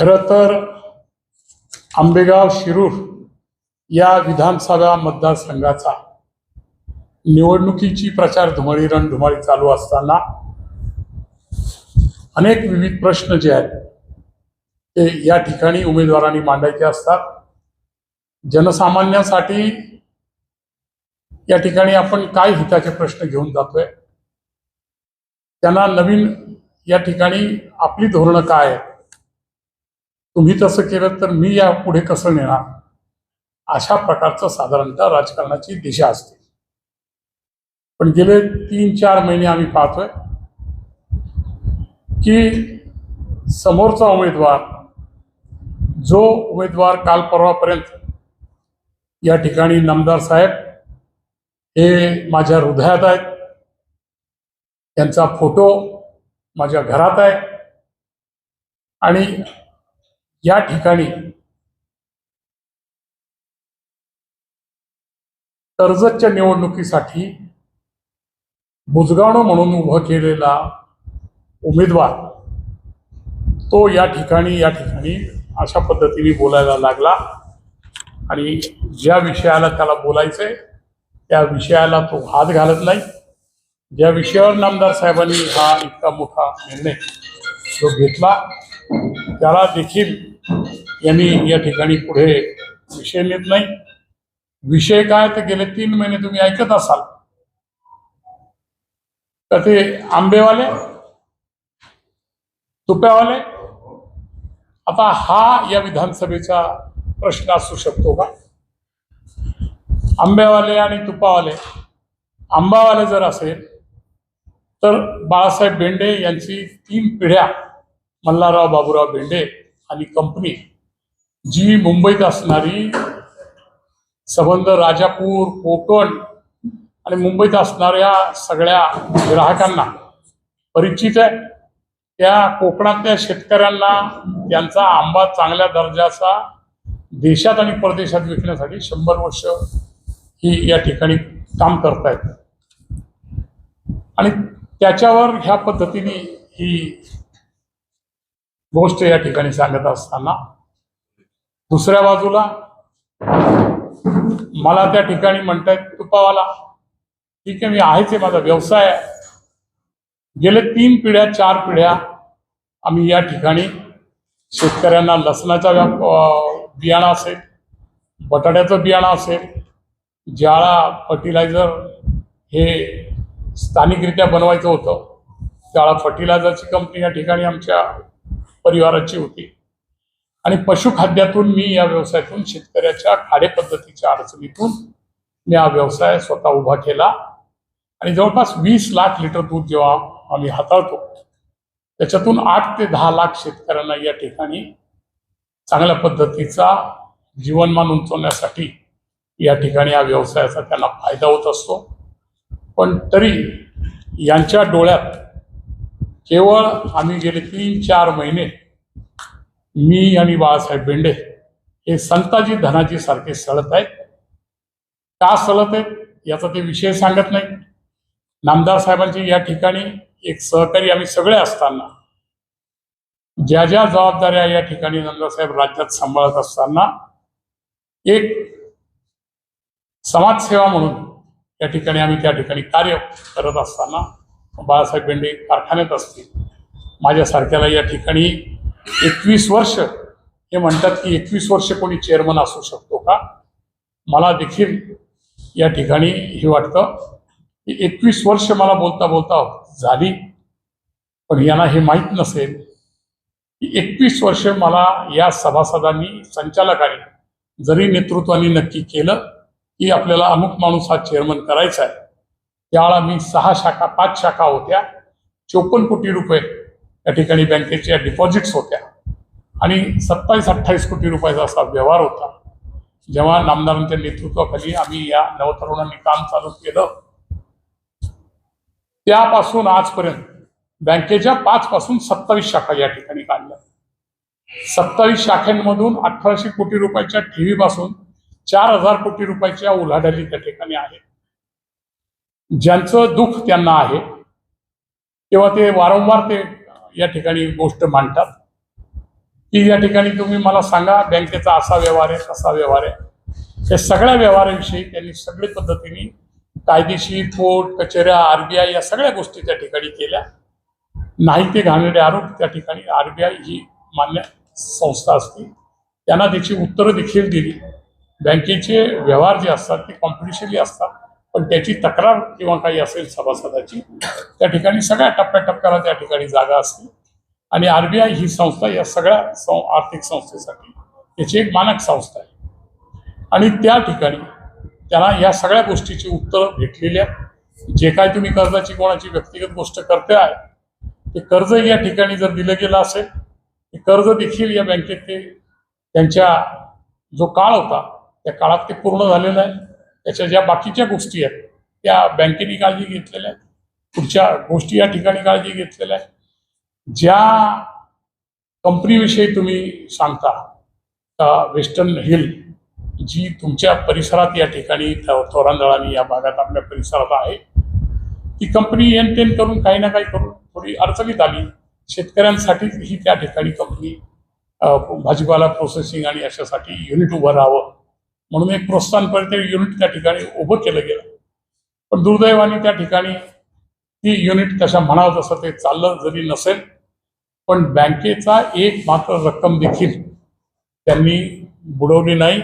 खरं तर आंबेगाव शिरूर या विधानसभा मतदारसंघाचा निवडणुकीची प्रचार धुमाळी रणधुमाळी चालू असताना अनेक विविध प्रश्न जे आहेत ते या ठिकाणी उमेदवारांनी मांडायचे असतात. जनसामान्यांसाठी या ठिकाणी आपण काय हिताचे प्रश्न घेऊन जातोय? त्यांना नवीन या ठिकाणी आपली धोरणं काय आहेत? तुम्ही तसं केलं तर मी या पुढे कसं नेणार? अशा प्रकारचं साधारणतः राजकारणाची दिशा असते. पण गेले तीन चार महिने आम्ही पाहतोय की समोरचा उमेदवार जो उमेदवार काल परवापर्यंत या ठिकाणी नामदार साहेब हे माझ्या हृदयात आहेत त्यांचा फोटो माझ्या घरात आहे आणि या ठिकाणी कर्जतच्या निवडणुकीसाठी बुजगावणं म्हणून उभं केलेला उमेदवार तो या ठिकाणी या ठिकाणी अशा पद्धतीने बोलायला लागला. आणि ज्या विषयाला त्याला बोलायचंय त्या विषयाला तो हात घालत नाही. ज्या विषयावर नामदार साहेबांनी हा इतका मोठा निर्णय जो घेतला त्याला देखील यांनी या ठिकाणी पुढे विषय नेत नाही. विषय काय तर गेले तीन महिने तुम्ही ऐकत असाल. तर ते आंबेवाले तुप्यावाले आता हा या विधानसभेचा प्रश्न असू शकतो का? आंब्यावाले आणि तुपावाले आंबावाले जर असेल तर बाळासाहेब बेंडे यांची तीन पिढ्या मल्हारराव बाबूराव बेंडे आणि कंपनी जी मुंबईत असणारी संबंध राजापूर कोकण आणि मुंबईत असणाऱ्या सगळ्या ग्राहकांना परिचित आहे. त्या कोकणातल्या शेतकऱ्यांना त्यांचा आंबा चांगल्या दर्जाचा देशात आणि परदेशात विकण्यासाठी शंभर वर्ष ही या ठिकाणी काम करतायत. आणि त्याच्यावर ह्या पद्धतीने ही गोष्ट या ठिकाणी सांगत असताना दुसऱ्या बाजूला मला त्या ठिकाणी म्हणतायत तुपावाला. ठीक आहे मी आहेच आहे माझा व्यवसाय आहे. गेले तीन पिढ्या चार पिढ्या आम्ही या ठिकाणी शेतकऱ्यांना लसणाचा बियाणा बियाणं असेल बटाट्याचं बियाणं असेल ज्याळा फर्टिलायझर हे स्थानिकरित्या बनवायचं होतं त्याळा फर्टिलायझरची कंपनी या ठिकाणी आमच्या परिवाराची होती. आणि पशुखाद्यातून मी या व्यवसायातून शेतकऱ्याच्या खाडे पद्धतीच्या अडचणीतून मी हा व्यवसाय स्वतः उभा केला. आणि जवळपास वीस लाख लिटर दूध जेव्हा आम्ही हाताळतो त्याच्यातून आठ ते दहा लाख शेतकऱ्यांना या ठिकाणी चांगल्या पद्धतीचा जीवनमान उंचवण्यासाठी या ठिकाणी या व्यवसायाचा त्यांना फायदा होत असतो. पण तरी यांच्या डोळ्यात केवळ आम्ही गेले तीन चार महिने मी आणि बाळासाहेब बेंडे हे संताजी धनाजी सारखे सळत आहेत. का सळत आहेत याचा ते विषय सांगत नाही. नामदार साहेबांची या ठिकाणी एक सहकारी आम्ही सगळे असताना ज्या ज्या जबाबदाऱ्या या ठिकाणी नामदार साहेब राज्यात सांभाळत असताना एक समाजसेवा म्हणून या ठिकाणी आम्ही त्या ठिकाणी कार्य करत असताना बाळासाहेब बेंडे कारखान्यात असतील. माझ्यासारख्याला या ठिकाणी एकवीस वर्ष हे म्हणतात की एकवीस वर्ष कोणी चेअरमन असू शकतो का? मला देखील या ठिकाणी हे वाटतं की एकवीस वर्ष मला बोलता बोलता झाली. पण यांना हे माहीत नसेल की एकवीस वर्ष मला या सभासदांनी संचालकांनी जरी नेतृत्वाने नक्की केलं की आपल्याला अमुक माणूस हा चेअरमन करायचा आहे. त्यावेळा मी सहा शाखा पाच शाखा होत्या. चोपन्न कोटी रुपये या ठिकाणी बँकेच्या डिपॉझिट्स होत्या. आणि सत्तावीस अठ्ठावीस कोटी रुपयाचा असा व्यवहार होता. जेव्हा नामदारांच्या नेतृत्वाखाली आम्ही या नवतरुणांनी काम चालू केलं त्यापासून आजपर्यंत बँकेच्या पाच पासून सत्तावीस शाखा या ठिकाणी काढल्या. सत्तावीस शाखांमधून अठराशे कोटी रुपयाच्या ठेवीपासून चार हजार कोटी रुपयाच्या उलाढाली त्या ठिकाणी आहेत. ज्यांचं दुःख त्यांना आहे तेव्हा ते वारंवार ते या ठिकाणी गोष्ट मांडतात. की या ठिकाणी तुम्ही मला सांगा बँकेचा असा व्यवहार आहे तसा व्यवहार आहे. या सगळ्या व्यवहाराविषयी त्यांनी सगळ्या पद्धतीने कायदेशीर कोर्ट कचेऱ्या आरबीआय या सगळ्या गोष्टी त्या ठिकाणी केल्या. नाही ते घालणारे आरोप त्या ठिकाणी आरबीआय ही मान्य संस्था असते. त्यांना त्याची उत्तरं देखील दिली. बँकेचे व्यवहार जे असतात ते कॉम्पिटिशनली असतात. पण त्याची तक्रार किंवा काही असेल सभासदाची त्या ठिकाणी सगळ्या टप्प्याटप्प्याला त्या ठिकाणी जागा असते. आणि आरबीआय ही संस्था या सगळ्या सं आर्थिक संस्थेसाठी त्याची एक मानक संस्था आहे. आणि त्या ठिकाणी त्यांना या सगळ्या गोष्टीची उत्तरं भेटलेली आहेत. जे काय तुम्ही कर्जाची कोणाची व्यक्तिगत गोष्ट करते आहे ते कर्ज या ठिकाणी जर दिलं गेलं असेल ते कर्ज देखील या बँकेत ते त्यांच्या जो काळ होता त्या काळात ते पूर्ण झालेलं आहे. त्याच्या ज्या बाकीच्या गोष्टी आहेत त्या बँकेने काळजी घेतलेल्या आहेत. पुढच्या गोष्टी या ठिकाणी काळजी घेतलेल्या आहेत. ज्या कंपनीविषयी तुम्ही सांगता का वेस्टर्न हिल जी तुमच्या परिसरात या ठिकाणी थोरांदळानी या भागात आपल्या परिसरात आहे ती कंपनी एन टेन करून काही ना काही करून थोडी अडचणीत आली. शेतकऱ्यांसाठी ही त्या ठिकाणी कंपनी भाजीपाला प्रोसेसिंग आणि अशासाठी युनिट उभं राहावं म्हणून एक प्रोत्साहनपर्यंत युनिट त्या ठिकाणी उभं केलं गेलं. पण दुर्दैवाने त्या ठिकाणी ती युनिट कशा म्हणावं तसं ते चाललं जरी नसेल पण बँकेचा एक मात्र रक्कम देखील त्यांनी बुडवली नाही.